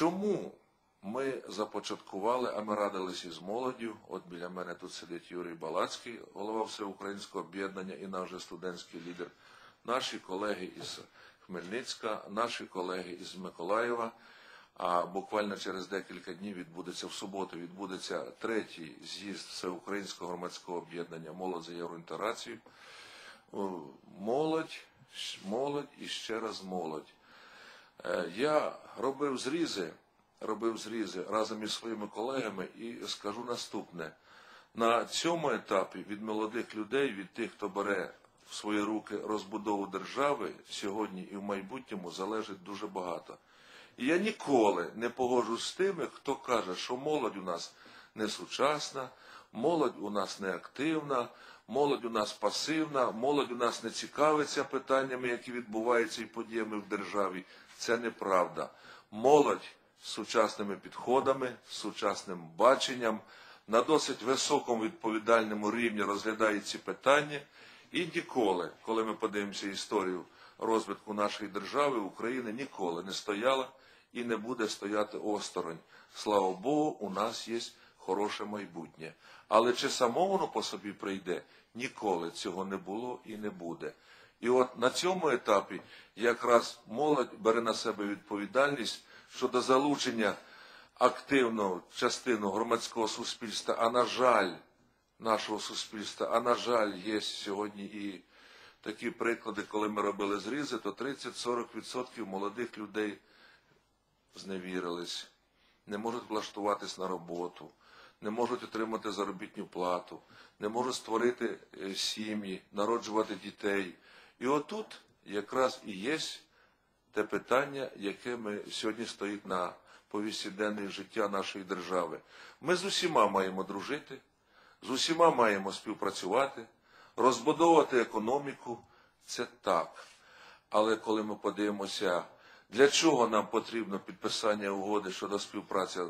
Чому ми започаткували, а ми радилися із молоддю? От біля мене тут сидить Юрій Балацький, голова Всеукраїнського об'єднання і наш студентський лідер. Наші колеги із Хмельницька, наші колеги із Миколаєва. А буквально через декілька днів відбудеться в суботу, відбудеться третій з'їзд Всеукраїнського громадського об'єднання Молодь за євроінтеграцію. Молодь, молодь і ще раз молодь. Е, Я робив зрізи, робив зрізи разом із своїми колегами і скажу наступне. На цьому етапі від молодих людей, від тих, хто бере в свої руки розбудову держави, сьогодні і в майбутньому залежить дуже багато. І я ніколи не погоджусь з тими, хто каже, що молодь у нас не сучасна, молодь у нас не активна, молодь у нас пасивна, молодь у нас не цікавиться питаннями, які відбуваються і подіями в державі. Це неправда. Молодь з сучасними підходами, з сучасним баченням, на досить високому відповідальному рівні розглядає ці питання. І ніколи, коли ми подивимося історію розвитку нашої держави, України ніколи не стояла і не буде стояти осторонь. Слава Богу, у нас є хороше майбутнє. Але чи само воно по собі прийде? Ніколи цього не було і не буде. І от на цьому етапі якраз молодь бере на себе відповідальність щодо залучення активного частину громадського суспільства, а на жаль, нашого суспільства, а на жаль, є сьогодні і такі приклади, коли ми робили зрізи, то 30-40% молодих людей зневірились, не можуть влаштуватись на роботу, не можуть отримати заробітну плату, не можуть створити е, сім'ї, народжувати дітей. І отут якраз і є те питання, яке ми сьогодні стоїть на повісті денної життя нашої держави. Ми з усіма маємо дружити, з усіма маємо співпрацювати, розбудовувати економіку. Це так. Але коли ми подивимося, для чого нам потрібно підписання угоди щодо співпраці е,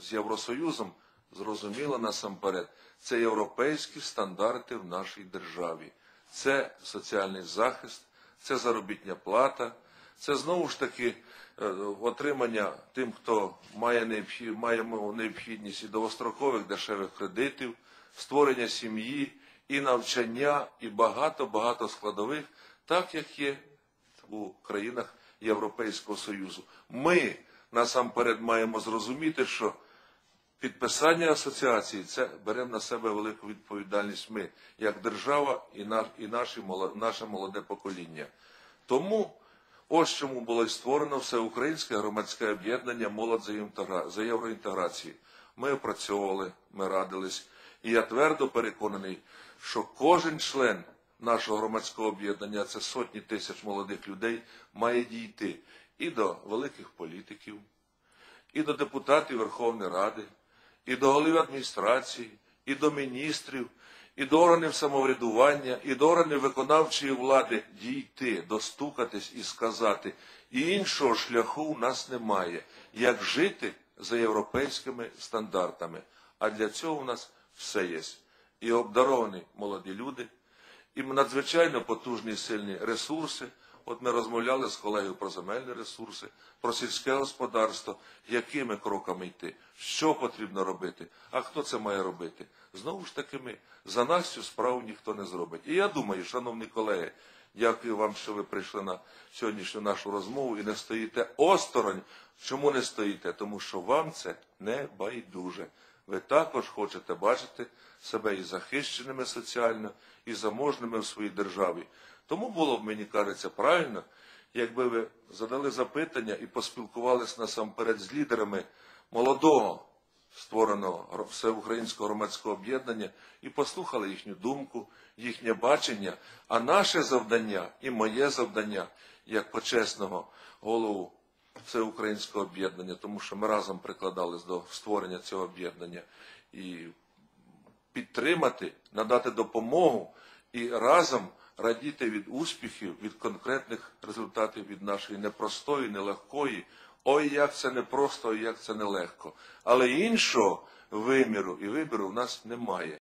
з Євросоюзом, зрозуміло насамперед, це європейські стандарти в нашій державі. Це соціальний захист, це заробітня плата, це знову ж таки е, отримання тим, хто має, необхід, має необхідність і довгострокових дешевих кредитів, створення сім'ї, і навчання, і багато-багато складових, так як є у країнах Європейського Союзу. Ми насамперед маємо зрозуміти, що підписання асоціації це беремо на себе велику відповідальність ми, як держава і, наш, і наше молоде покоління. Тому ось чому було створено всеукраїнське громадське об'єднання Молодь за євроінтеграцію. Ми опрацьовували, ми радились, і я твердо переконаний, що кожен член нашого громадського об'єднання, це сотні тисяч молодих людей, має дійти і до великих політиків, і до депутатів Верховної Ради, і до голів адміністрації, і до міністрів, і до органів самоврядування, і до органів виконавчої влади дійти, достукатись і сказати, і іншого шляху у нас немає, як жити за європейськими стандартами. А для цього у нас все є. І обдаровані молоді люди, і надзвичайно потужні сильні ресурси. От ми розмовляли з колегою про земельні ресурси, про сільське господарство, якими кроками йти, що потрібно робити, а хто це має робити. Знову ж таки, ми за нас цю справу ніхто не зробить. І я думаю, шановні колеги, дякую вам, що ви прийшли на сьогоднішню нашу розмову і не стоїте осторонь. Чому не стоїте? Тому що вам це не байдуже. Ви також хочете бачити себе і захищеними соціально, і заможними в своїй державі. Тому було б, мені кажеться, правильно, якби ви задали запитання і поспілкувалися насамперед з лідерами молодого створеного всеукраїнського громадського об'єднання і послухали їхню думку, їхнє бачення. А наше завдання і моє завдання як почесного голову всеукраїнського об'єднання, тому що ми разом прикладались до створення цього об'єднання і підтримати, надати допомогу і разом радіти від успіхів, від конкретних результатів від нашої непростої, нелегкої. Ой, як це непросто, ой, як це нелегко. Але іншого виміру і вибіру в нас немає.